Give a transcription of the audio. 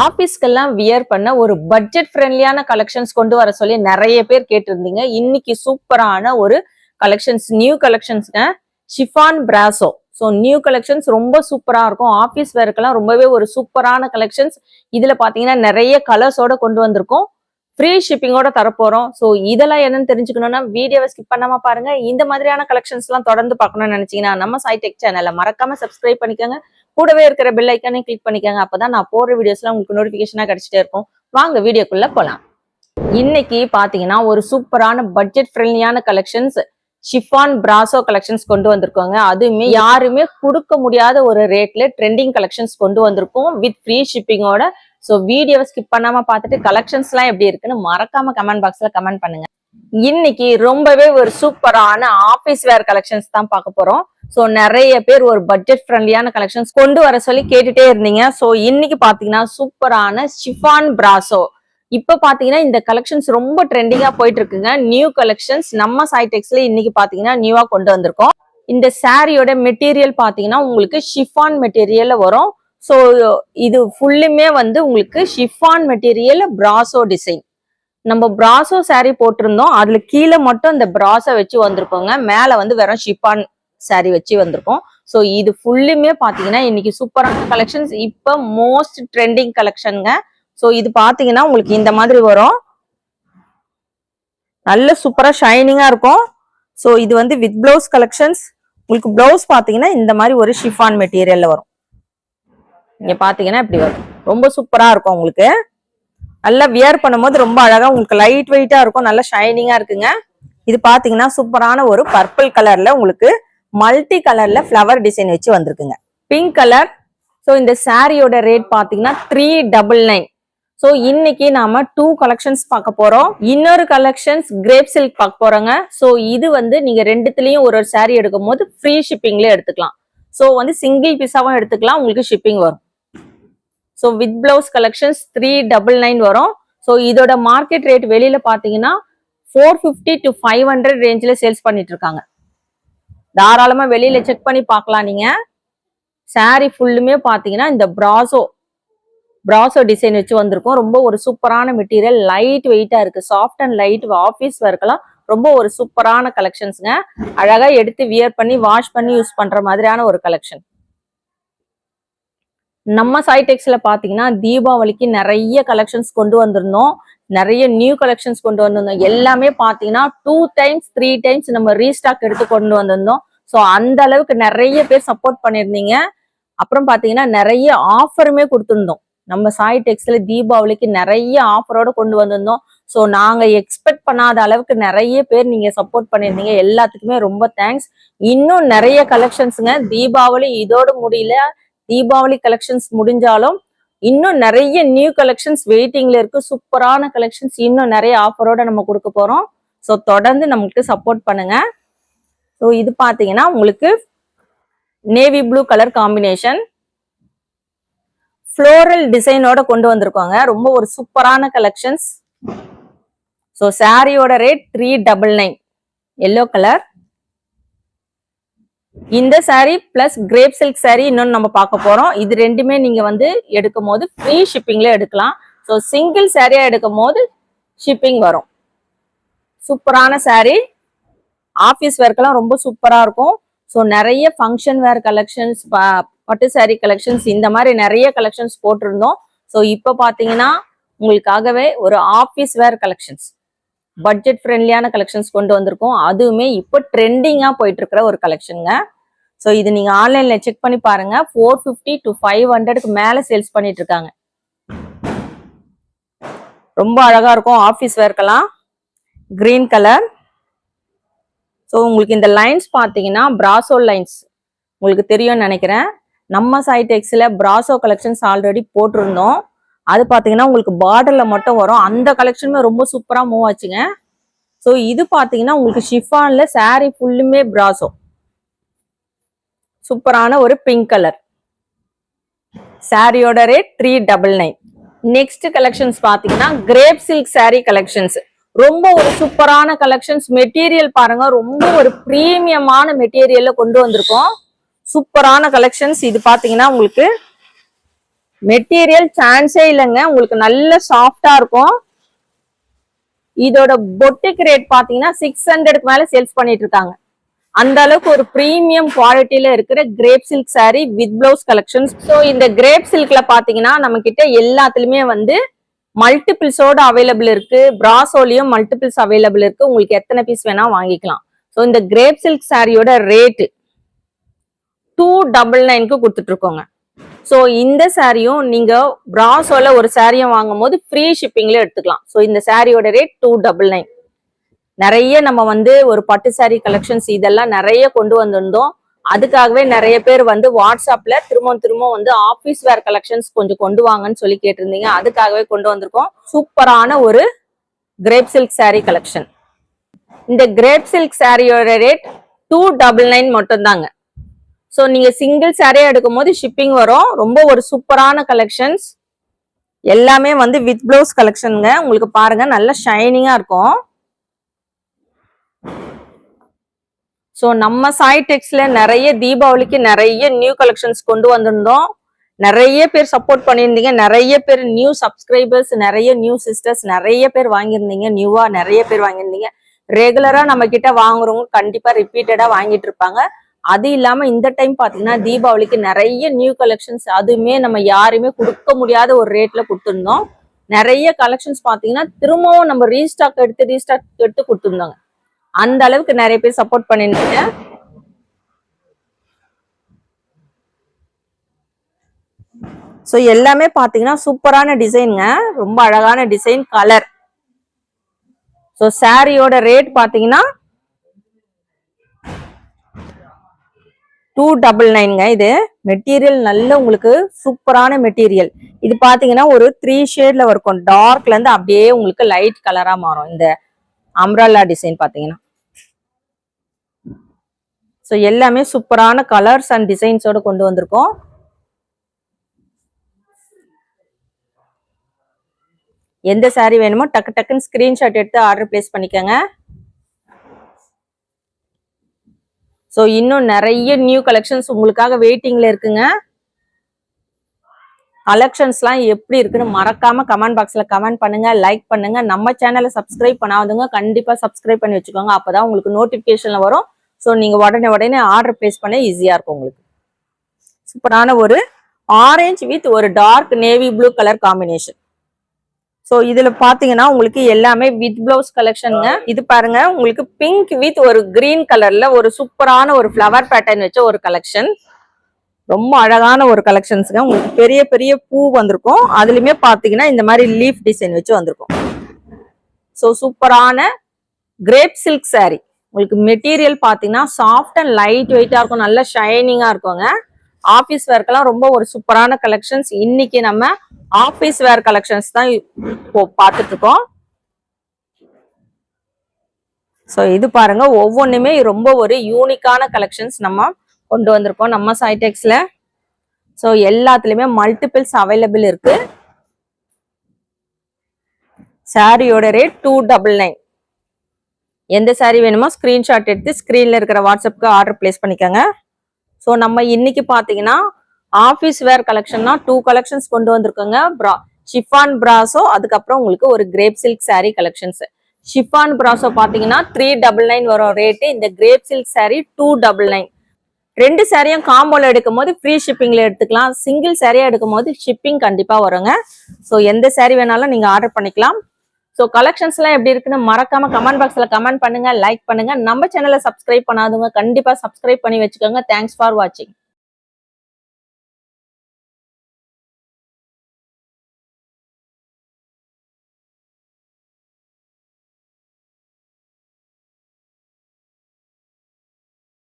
ஆபீஸ்க்கெல்லாம் wear பண்ண ஒரு budget ஃப்ரெண்ட்லியான கலெக்ஷன்ஸ் கொண்டு வர சொல்லி நிறைய பேர் கேட்டிருந்தீங்க. இன்னைக்கு சூப்பரான ஒரு collections new கலெக்ஷன்ஸ்ங்க chiffon brasso so new collections ரொம்ப சூப்பராக இருக்கும். ஆஃபீஸ் வேர்க்கெல்லாம் ரொம்பவே ஒரு சூப்பரான கலெக்ஷன்ஸ் இதில் பார்த்தீங்கன்னா நிறைய கலர்ஸோட கொண்டு வந்திருக்கோம். ஃப்ரீ ஷிப்பிங்கோட தரப்போகிறோம் ஸோ இதெல்லாம் என்னன்னு தெரிஞ்சுக்கணும்னா வீடியோவை ஸ்கிப் பண்ணாமல் பாருங்க. இந்த மாதிரியான கலெக்ஷன்ஸ்லாம் தொடர்ந்து பார்க்கணும்னு நினச்சிங்கன்னா நம்ம சைடெக் சேனலை மறக்காம சப்ஸ்கிரைப் பண்ணிக்கோங்க. கூடவே இருக்கிற பெல் ஐக்கானே கிளிக் பண்ணிக்கோங்க. அப்பதான் நான் போடுற வீடியோஸ்லாம் உங்களுக்கு நோட்டிபிகேஷனா கிடைச்சிட்டே இருக்கும். வாங்க வீடியோக்குள்ள போலாம். இன்னைக்கு பாத்தீங்கன்னா ஒரு சூப்பரான பட்ஜெட் ஃப்ரெண்ட்லியான கலெக்ஷன்ஸ் ஷிஃபான் பிராசோ கலெக்ஷன்ஸ் கொண்டு வந்திருக்கோங்க. அதுவுமே யாருமே கொடுக்க முடியாத ஒரு ரேட்ல ட்ரெண்டிங் கலெக்ஷன்ஸ் கொண்டு வந்திருக்கோம் வித் ஃப்ரீ ஷிப்பிங்கோட ஸோ வீடியோவை ஸ்கிப் பண்ணாம பார்த்துட்டு கலெக்ஷன்ஸ் எல்லாம் எப்படி இருக்குன்னு மறக்காம கமெண்ட் பாக்ஸ்ல கமெண்ட் பண்ணுங்க. இன்னைக்கு ரொம்பவே ஒரு சூப்பரான ஆபீஸ் வேர் கலெக்ஷன்ஸ் தான் பார்க்க போறோம். ஸோ நிறைய பேர் ஒரு பட்ஜெட் ஃப்ரெண்ட்லியான கலெக்ஷன்ஸ் கொண்டு வர சொல்லி கேட்டுட்டே இருந்தீங்க. ஸோ இன்னைக்கு பாத்தீங்கன்னா சூப்பரான ஷிஃபான் பிராசோ இப்ப பாத்தீங்கன்னா இந்த கலெக்ஷன்ஸ் ரொம்ப ட்ரெண்டிங்கா போயிட்டு இருக்குங்க நியூ கலெக்ஷன்ஸ் நம்ம சைடெக்ஸ்ல இன்னைக்கு பாத்தீங்கன்னா நியூவா கொண்டு வந்திருக்கோம். இந்த சாரியோட மெட்டீரியல் பாத்தீங்கன்னா உங்களுக்கு ஷிஃபான் மெட்டீரியல்ல வரும். ஸோ இது ஃபுல்லுமே வந்து உங்களுக்கு ஷிஃபான் மெட்டீரியல் பிராசோ டிசைன் நம்ம பிராசோ சாரி போட்டிருந்தோம். அதுல கீழே மட்டும் இந்த பிராசோ வச்சு வந்திருக்கோங்க. மேல வந்து வெறும் ஷிஃபான் சாரி வச்சு வந்திருக்கோம். ஸோ இது ஃபுல்லுமே பார்த்தீங்கன்னா இன்னைக்கு சூப்பரான கலெக்ஷன்ஸ் இப்போ மோஸ்ட் ட்ரெண்டிங் கலெக்ஷனுங்க ஸோ இது பார்த்தீங்கன்னா உங்களுக்கு இந்த மாதிரி வரும். நல்ல சூப்பராக ஷைனிங்காக இருக்கும். ஸோ இது வந்து வித் பிளவுஸ் கலெக்ஷன்ஸ் உங்களுக்கு பிளவுஸ் பார்த்தீங்கன்னா இந்த மாதிரி ஒரு ஷிஃபான் மெட்டீரியல்ல வரும். நீங்கள் பார்த்தீங்கன்னா இப்படி வரும். ரொம்ப சூப்பராக இருக்கும் உங்களுக்கு. நல்லா வியர் பண்ணும்போது ரொம்ப அழகாக உங்களுக்கு லைட் வெயிட்டாக இருக்கும். நல்லா ஷைனிங்காக இருக்குங்க. இது பார்த்தீங்கன்னா சூப்பரான ஒரு பர்பிள் கலரில் உங்களுக்கு மல்டி கலர்ல ஃப்ளவர் டிசைன் வச்சு வந்திருக்குங்க. பிங்க் கலர் ஸோ இந்த சாரியோட ரேட் பார்த்தீங்கன்னா த்ரீ டபுள் நைன் ஸோ இன்னைக்கு நாம டூ கலெக்ஷன்ஸ் பார்க்க போறோம். இன்னொரு கலெக்ஷன்ஸ் கிரேப் சில்க் பார்க்க போறோங்க. ஸோ இது வந்து நீங்க ரெண்டுத்துலயும் ஒரு ஒரு சாரி எடுக்கும் போது ஃப்ரீ ஷிப்பிங்ல எடுத்துக்கலாம். ஸோ வந்து சிங்கிள் பீஸாவும் எடுத்துக்கலாம். உங்களுக்கு ஷிப்பிங் வரும். So with blouse collections three double nine வரும். ஸோ இதோட மார்க்கெட் ரேட் வெளியில பாத்தீங்கன்னா four fifty to five hundred ரேஞ்சில் சேல்ஸ் பண்ணிட்டு இருக்காங்க. தாராளமா வெளியில செக் பண்ணி பார்க்கலாம் நீங்க. சாரி ஃபுல்லுமே பாத்தீங்கன்னா இந்த பிராசோ பிராசோ டிசைன் வச்சு வந்திருக்கும். ரொம்ப ஒரு சூப்பரான மெட்டீரியல் லைட் வெயிட்டா இருக்கு. சாஃப்ட் அண்ட் லைட் ஆஃபீஸ் ஒர்க்கெல்லாம் ரொம்ப ஒரு சூப்பரான கலெக்ஷன்ஸ்ங்க அழகா எடுத்து வியர் பண்ணி வாஷ் பண்ணி யூஸ் பண்ற மாதிரியான ஒரு கலெக்ஷன் நம்ம சைடெக்ஸ்ல பாத்தீங்கன்னா தீபாவளிக்கு நிறைய கலெக்ஷன்ஸ் கொண்டு வந்திருந்தோம். நிறைய நியூ கலெக்ஷன்ஸ் கொண்டு வந்திருந்தோம். எல்லாமே பாத்தீங்கன்னா டூ டைம்ஸ் த்ரீ டைம்ஸ் நம்ம ரீஸ்டாக் எடுத்து கொண்டு வந்திருந்தோம். ஸோ அந்த அளவுக்கு நிறைய பேர் சப்போர்ட் பண்ணியிருந்தீங்க. அப்புறம் பாத்தீங்கன்னா நிறைய ஆஃபருமே கொடுத்துருந்தோம். நம்ம சாய் டெக்ஸ்ல தீபாவளிக்கு நிறைய ஆஃபரோட கொண்டு வந்திருந்தோம். ஸோ நாங்க எக்ஸ்பெக்ட் பண்ணாத அளவுக்கு நிறைய பேர் நீங்க சப்போர்ட் பண்ணியிருந்தீங்க. எல்லாத்துக்குமே ரொம்ப தேங்க்ஸ் இன்னும் நிறைய கலெக்ஷன்ஸுங்க தீபாவளி இதோட முடியல. தீபாவளி கலெக்ஷன்ஸ் முடிஞ்சாலும் இன்னும் நிறைய நியூ கலெக்ஷன்ஸ் வெயிட்டிங்ல இருக்கு. சூப்பரான கலெக்ஷன்ஸ் இன்னும் நிறைய ஆஃபரோட நம்ம கொடுக்க போறோம். ஸோ தொடர்ந்து நம்மளுக்கு சப்போர்ட் பண்ணுங்க. ஸோ இது பார்த்தீங்கன்னா உங்களுக்கு navy blue colour combination floral டிசைனோட கொண்டு வந்திருக்கோங்க. ரொம்ப ஒரு சூப்பரான கலெக்ஷன்ஸ் ஸோ சாரியோட rate three double nine yellow colour இந்த saree plus crepe silk saree இன்னொன்னு நம்ம பார்க்க போறோம். இது ரெண்டுமே நீங்க வந்து எடுக்கும் போது ஃப்ரீ ஷிப்பிங்ல எடுக்கலாம். ஸோ சிங்கிள் சாரியா எடுக்கும் போது ஷிப்பிங் வரும். சூப்பரான saree. ஆஃபீஸ் ஒர்க்கெல்லாம் ரொம்ப சூப்பராக இருக்கும். ஸோ நிறைய ஃபங்க்ஷன் வேர் கலெக்ஷன்ஸ் பட்டு saree கலெக்ஷன்ஸ் இந்த மாதிரி நிறைய கலெக்ஷன்ஸ் போட்டிருந்தோம். ஸோ இப்போ பார்த்தீங்கன்னா உங்களுக்காகவே ஒரு ஆஃபீஸ் வேர் கலெக்ஷன்ஸ் பட்ஜெட் ஃப்ரெண்ட்லியான கலெக்ஷன்ஸ் கொண்டு வந்திருக்கோம். அதுவுமே இப்போ ட்ரெண்டிங்காக போயிட்டு இருக்கிற ஒரு கலெக்ஷனுங்க ஸோ இது நீங்கள் ஆன்லைனில் செக் பண்ணி பாருங்க. ஃபோர் ஃபிஃப்டி டு ஃபைவ் ஹண்ட்ரடுக்கு மேலே சேல்ஸ் பண்ணிட்டு இருக்காங்க ரொம்ப அழகாக இருக்கும். ஆஃபீஸ் வேர்க்கெல்லாம் கிரீன் கலர் ஸோ உங்களுக்கு இந்த லைன்ஸ் பார்த்தீங்கன்னா பிராசோ லைன்ஸ் உங்களுக்கு தெரியும்னு நினைக்கிறேன். நம்ம சைடெக்ஸில் பிராசோ கலெக்ஷன்ஸ் ஆல்ரெடி போட்டிருந்தோம். அது பார்த்தீங்கன்னா உங்களுக்கு பார்டர்ல மட்டும் வரும். அந்த கலெக்ஷனுமே ரொம்ப சூப்பராக மூவ் ஆச்சுங்க. ஸோ இது பார்த்தீங்கன்னா உங்களுக்கு ஷிஃபான்ல saree ஃபுல்லுமே பிராசோ சூப்பரான ஒரு பிங்க் கலர் சாரியோட rate three double nine next collections பார்த்தீங்கன்னா கிரேப் சில்க் saree கலெக்ஷன்ஸ் ரொம்ப ஒரு சூப்பரான கலெக்ஷன்ஸ் மெட்டீரியல் பாருங்க ரொம்ப ஒரு பிரீமியமான மெட்டீரியல்ல கொண்டு வந்திருக்கோம். சூப்பரான கலெக்ஷன்ஸ் இது பார்த்தீங்கன்னா உங்களுக்கு மெட்டீரியல் சான்ஸே இல்லைங்க. உங்களுக்கு நல்ல சாஃப்டா இருக்கும். இதோட பொட்டிக் ரேட் பாத்தீங்கன்னா சிக்ஸ் ஹண்ட்ரடுக்கு மேல சேல்ஸ் பண்ணிட்டு இருக்காங்க. அந்த அளவுக்கு ஒரு ப்ரீமியம் குவாலிட்டியில இருக்கிற crepe silk saree with blouse collections so இந்த கிரேப் சில்க்ல பாத்தீங்கன்னா நம்ம கிட்ட எல்லாத்துலயுமே வந்து மல்டிபிள்ஸோட அவைலபிள் இருக்கு. பிராசோலியும் மல்டிபிள்ஸ் அவைலபிள் இருக்கு. உங்களுக்கு எத்தனை பீஸ் வேணா வாங்கிக்கலாம். ஸோ இந்த கிரேப் சில்க் சாரியோட ரேட்டு டூ டபுள் நைன்க்கு கொடுத்துட்டு இருக்கோங்க. ஸோ இந்த சாரியும் நீங்கள் பிராசோல ஒரு சாரியும் வாங்கும் போது ஃப்ரீ ஷிப்பிங்ல எடுத்துக்கலாம். ஸோ இந்த சாரியோட ரேட் டூ டபுள் நைன் நிறைய நம்ம வந்து ஒரு பட்டு சாரி கலெக்ஷன்ஸ் இதெல்லாம் நிறைய கொண்டு வந்திருந்தோம். அதுக்காகவே நிறைய பேர் வந்து வாட்ஸ்அப்ல திரும்ப திரும்ப வந்து ஆஃபீஸ் வேர் கலெக்ஷன்ஸ் கொஞ்சம் கொண்டு வாங்கன்னு சொல்லி கேட்டிருந்தீங்க. அதுக்காகவே கொண்டு வந்திருக்கோம். சூப்பரான ஒரு கிரேப் சில்க் சாரி கலெக்ஷன் இந்த கிரேப் சில்க் சாரியோட ரேட் டூ டபுள் நைன் மட்டும்தாங்க. ஸோ நீங்க சிங்கிள் சாரியா எடுக்கும் போது ஷிப்பிங் வரும். ரொம்ப ஒரு சூப்பரான கலெக்ஷன்ஸ் எல்லாமே வந்து வித் பிளவுஸ் கலெக்ஷனுங்க உங்களுக்கு பாருங்க நல்லா ஷைனிங்கா இருக்கும். ஸோ நம்ம சாய் டெக்ஸ்ல நிறைய தீபாவளிக்கு நிறைய நியூ கலெக்ஷன்ஸ் கொண்டு வந்திருந்தோம். நிறைய பேர் சப்போர்ட் பண்ணியிருந்தீங்க. நிறைய பேர் நியூ சப்ஸ்கிரைபர்ஸ் நிறைய நியூ சிஸ்டர்ஸ் நிறைய பேர் வாங்கியிருந்தீங்க. நியூவா நிறைய பேர் வாங்கியிருந்தீங்க. ரெகுலரா நம்ம கிட்ட வாங்குறவங்க கண்டிப்பா ரிப்பீட்டடா வாங்கிட்டு இருப்பாங்க. அது இல்லாம இந்த டைம் பாத்தீங்கன்னா தீபாவளிக்கு நிறைய நியூ கலெக்ஷன்ஸ் அதுவுமே நம்ம யாருமே கொடுக்க முடியாத ஒரு ரேட்ல கொடுத்துருந்தோம். நிறைய கலெக்ஷன்ஸ் பாத்தீங்கன்னா திரும்பவும் நம்ம ரீஸ்டாக் எடுத்து ரீஸ்டாக் எடுத்து கொடுத்துருந்தோங்க. அந்த அளவுக்கு நிறைய பேர் சப்போர்ட் பண்ணிருந்தீங்க ஸோ எல்லாமே பார்த்தீங்கன்னா சூப்பரான டிசைனுங்க ரொம்ப அழகான டிசைன் கலர் ஸோ சாரியோட ரேட் பார்த்தீங்கன்னா டூ டபுள் நைன்ங்க இது மெட்டீரியல் நல்ல உங்களுக்கு சூப்பரான மெட்டீரியல் இது பார்த்தீங்கன்னா ஒரு த்ரீ ஷேட்ல இருக்கும் டார்க்ல இருந்து அப்படியே உங்களுக்கு லைட் கலரா மாறும். இந்த அம்ரல்லா டிசைன் பார்த்தீங்கன்னா ஸோ எல்லாமே சூப்பரான கலர்ஸ் அண்ட் டிசைன்ஸோட கொண்டு வந்திருக்கோம். எந்த saree வேணுமோ டக்கு டக்குன்னு ஸ்கிரீன்ஷாட் எடுத்து ஆர்டர் பிளேஸ் பண்ணிக்கோங்க. ஸோ இன்னும் நிறைய நியூ கலெக்ஷன்ஸ் உங்களுக்காக வெயிட்டிங்ல இருக்குங்க. கலெக்ஷன்ஸ்லாம் எப்படி இருக்குன்னு மறக்காம கமெண்ட் பாக்ஸ்ல கமெண்ட் பண்ணுங்க லைக் பண்ணுங்க. நம்ம சேனலை சப்ஸ்கிரைப் பண்ணாதவங்க கண்டிப்பா சப்ஸ்கிரைப் பண்ணி வச்சுக்கோங்க. அப்பதான் உங்களுக்கு நோட்டிபிகேஷன்ல வரும். ஸோ நீங்க உடனே உடனே ஆர்டர் பிளேஸ் பண்ண ஈஸியா இருக்கும் உங்களுக்கு. சூப்பரான ஒரு ஆரஞ்சு வித் ஒரு dark navy blue colour combination so இதுல பாத்தீங்கன்னா உங்களுக்கு எல்லாமே வித் பிளவுஸ் கலெக்ஷனுங்க இது பாருங்க உங்களுக்கு பிங்க் வித் ஒரு கிரீன் கலர்ல ஒரு சூப்பரான ஒரு ஃப்ளவர் பேட்டர்ன் வச்ச ஒரு கலெக்ஷன் ரொம்ப அழகான ஒரு கலெக்ஷன்ஸுங்க உங்களுக்கு பெரிய பெரிய பூ வந்திருக்கும். அதுலயுமே பாத்தீங்கன்னா இந்த மாதிரி லீஃப் டிசைன் வச்சு வந்திருக்கும். ஸோ சூப்பரான கிரேப் சில்க் saree. உங்களுக்கு மெட்டீரியல் பாத்தீங்கன்னா சாஃப்ட் அண்ட் லைட் வெயிட்டா இருக்கும். நல்ல ஷைனிங்கா இருக்குங்க. ஆஃபீஸ் வேர்க்கெல்லாம் ரொம்ப ஒரு சூப்பரான கலெக்ஷன்ஸ் இன்னைக்கு நம்ம ஆஃபீஸ் வேர் கலெக்ஷன்ஸ் தான் பார்த்துட்டு இருக்கோம் ஸோ இது பாருங்க ஒவ்வொன்றுமே ரொம்ப ஒரு யூனிக்கான கலெக்ஷன்ஸ் நம்ம கொண்டு வந்திருக்கோம் நம்ம சைடெக்ஸ்ல ஸோ எல்லாத்துலயுமே மல்டிபிள்ஸ் அவைலபிள் இருக்கு. சாரியோட ரேட் டூ டபுள் நைன் எந்த சாரி வேணுமோ ஸ்கிரீன்ஷாட் எடுத்து ஸ்க்ரீனில் இருக்கிற வாட்ஸ்அப்க்கு ஆர்டர் பிளேஸ் பண்ணிக்கோங்க. ஸோ நம்ம இன்னைக்கு பார்த்தீங்கன்னா ஆஃபீஸ் வேர் கலெக்ஷன்னா டூ கலெக்ஷன்ஸ் கொண்டு வந்திருக்கோங்க. ப்ரா ஷிஃபான் பிராஸோ அதுக்கப்புறம் உங்களுக்கு ஒரு crepe silk sari collections chiffon brasso பார்த்தீங்கன்னா த்ரீ டபுள் நைன் வரும் ரேட்டு இந்த crepe silk sari two double nine ரெண்டு சாரியும் காம்போல எடுக்கும் போது ஃப்ரீ ஷிப்பிங்ல எடுத்துக்கலாம். சிங்கிள் சாரியா எடுக்கும் போது ஷிப்பிங் கண்டிப்பா வருங்க. ஸோ எந்த சாரி வேணாலும் நீங்க ஆர்டர் பண்ணிக்கலாம். ஸோ கலெக்ஷன்ஸ் எல்லாம் எப்படி இருக்குன்னு மறக்காம கமெண்ட் பாக்ஸ்ல கமெண்ட் பண்ணுங்க லைக் பண்ணுங்க. நம்ம சேனலை சப்ஸ்கிரைப் பண்ணாதவங்க கண்டிப்பா சப்ஸ்கிரைப் பண்ணி வச்சுக்கோங்க. தேங்க்ஸ் ஃபார் வாட்சிங்